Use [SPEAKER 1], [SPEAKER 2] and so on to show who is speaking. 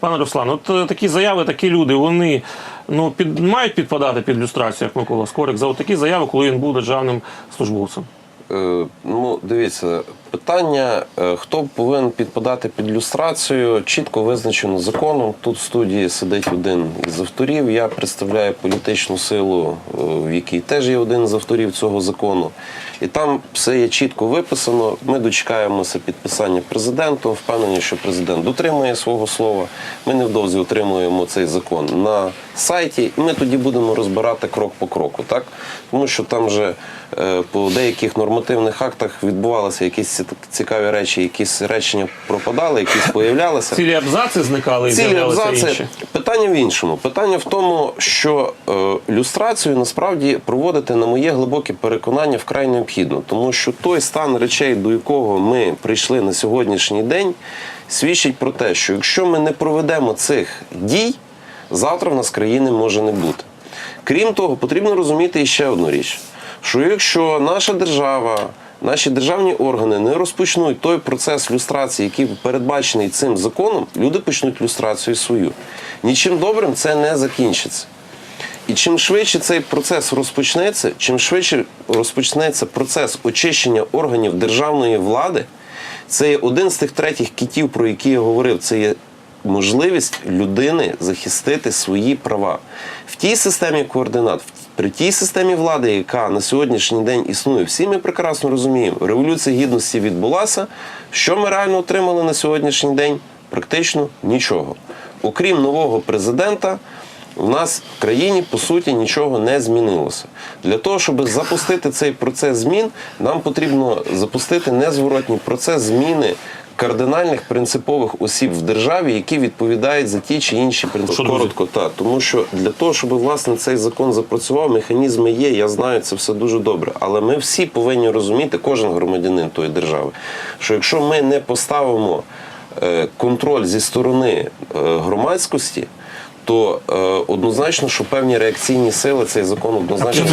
[SPEAKER 1] Пане Руслан, от е, такі заяви, такі люди, вони ну, під, мають підпадати під люстрацію, як Микола Скорик, за такі заяви, коли він був державним службовцем.
[SPEAKER 2] Е, Ну, дивіться, питання, е, хто повинен підпадати під люстрацію, чітко визначено законом. Тут в студії сидить один із авторів. Я представляю політичну силу, е, в якій теж є один з авторів цього закону. І там все є чітко виписано. Ми дочекаємося підписання президентом. Впевнені, що президент дотримує свого слова. Ми невдовзі отримуємо цей закон на сайті, і ми тоді будемо розбирати крок по кроку, так? Тому що там вже е, по деяких нормативних актах відбувалися якісь ці- цікаві речі, якісь речення пропадали, якісь появлялися.
[SPEAKER 1] Цілі абзаци зникали і
[SPEAKER 2] Цілі абзаци.
[SPEAKER 1] інші.
[SPEAKER 2] Питання в іншому. Питання в тому, що е, люстрацію насправді проводити, на моє глибоке переконання, вкрай необхідно, тому що той стан речей, до якого ми прийшли на сьогоднішній день, свідчить про те, що якщо ми не проведемо цих дій, завтра в нас країни може не бути. Крім того, потрібно розуміти іще одну річ: що якщо наша держава, наші державні органи не розпочнуть той процес люстрації, який передбачений цим законом, люди почнуть люстрацію свою. Нічим добрим це не закінчиться. І чим швидше цей процес розпочнеться, чим швидше розпочнеться процес очищення органів державної влади, це є один з тих третіх китів, про які я говорив. Це є можливість людини захистити свої права в тій системі координат, при тій системі влади, яка на сьогоднішній день існує. Всі ми прекрасно розуміємо, революція гідності відбулася. Що ми реально отримали на сьогоднішній день? Практично нічого. Окрім нового президента, в нас в країні по суті нічого не змінилося. Для того, щоб запустити цей процес змін, нам потрібно запустити незворотній процес зміни кардинальних принципових осіб в державі, які відповідають за ті чи інші принципи. Коротко, так. Тому що для того, щоб власне цей закон запрацював, механізми є. Я знаю це все дуже добре. Але ми всі повинні розуміти, кожен громадянин тої держави, що якщо ми не поставимо е, контроль зі сторони е, громадськості, то е, однозначно, що певні реакційні сили цей закон однозначно